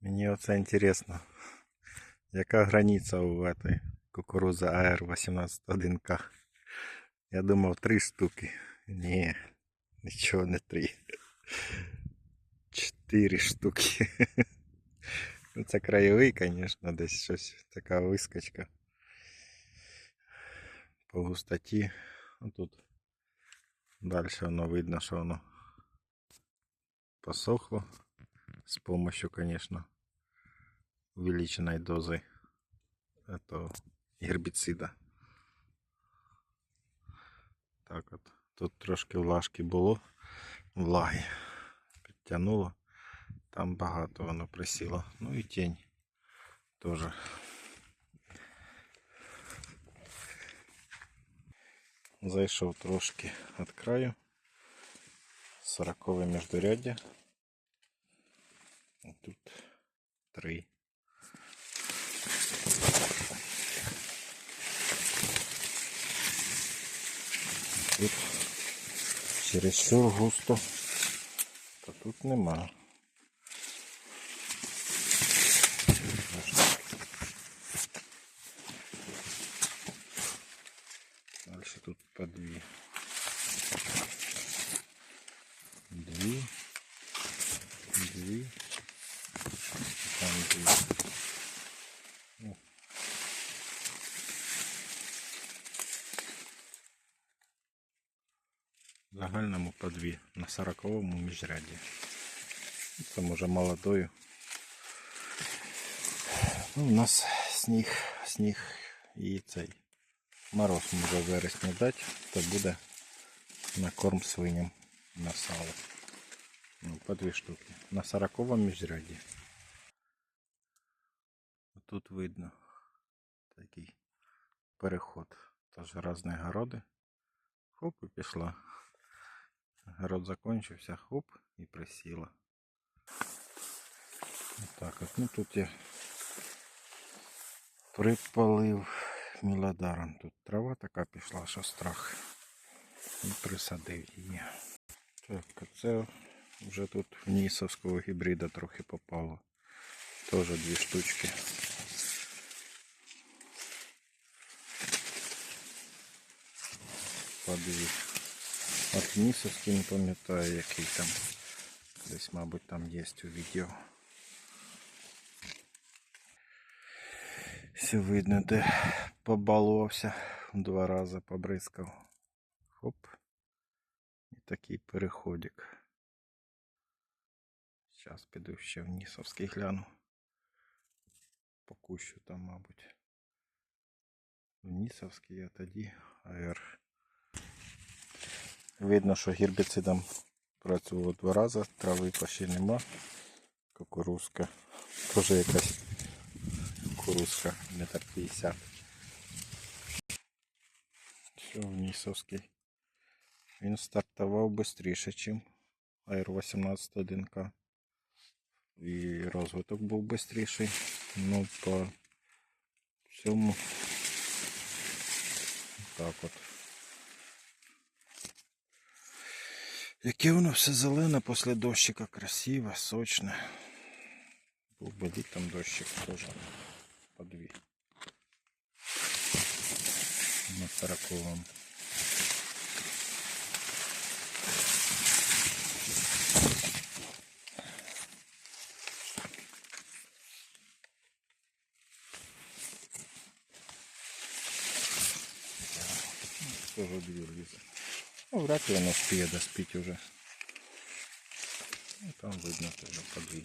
Мені оце інтересно. Яка границя у этой кукурузи АР-18-1К? Я думав три штуки. Ні, нічого не три. Чотири штуки. Ну, це краєвий, звісно, десь щось така вискочка. По густоті. Ну, тут далі воно видно, що воно посохло. С помощью, конечно, увеличенной дозы этого гербицида. Так от. Тут трошки влажки було, влаги. Підтягнуло. Там багато воно присіло. Ну і тінь теж. Зайшов трошки від краю. Сорокове міждуряддя. Тут три. Тут чересчур густо, то тут нема. Дальше тут по дві. Дві. Дві. Там дві. Ну. Загальному по дві на 40-му міжряді. Це може молодою. Ну, у нас сніг, сніг і цей мороз може вересні дати, то буде на корм свиням на сало. Ну, по дві штуки. На 40-му міжряді. Тут видно такий переход. Тож різні городи. Хоп, і пішла. Город закончився, хоп, і присіла. Так от, ну тут я припалив мілодаром. Тут трава така пішла, що страх. І присадив її. Так, це вже тут в нісовського гібрида трохи попало. Тоже дві штучки. По. От не пам'ятаю, який там. Десь, мабуть, там є у відео. Все видно, де побалувався, два рази побризкав. Хоп. І такий переходик. Зараз піду ще в Нісовський гляну. Покущу там, мабуть. В Нісовський, а тоді АР. Видно, що гербіцидом працював два рази, трави почти нема. Кукурузка. Теж якась кукурузка, метр 50. Все, в Нісовський. Він стартував швидше, ніж АР-18 1К. І розвиток був швидший. Ну, по цьому так от. Яке воно все зелене після дощика, красиве, сочне. Би літом дощик теж по дві. На сороковому. Тоже дві влізе. Ну, вряд ли воно спіє доспіть уже. Ну, там видно теж по дві.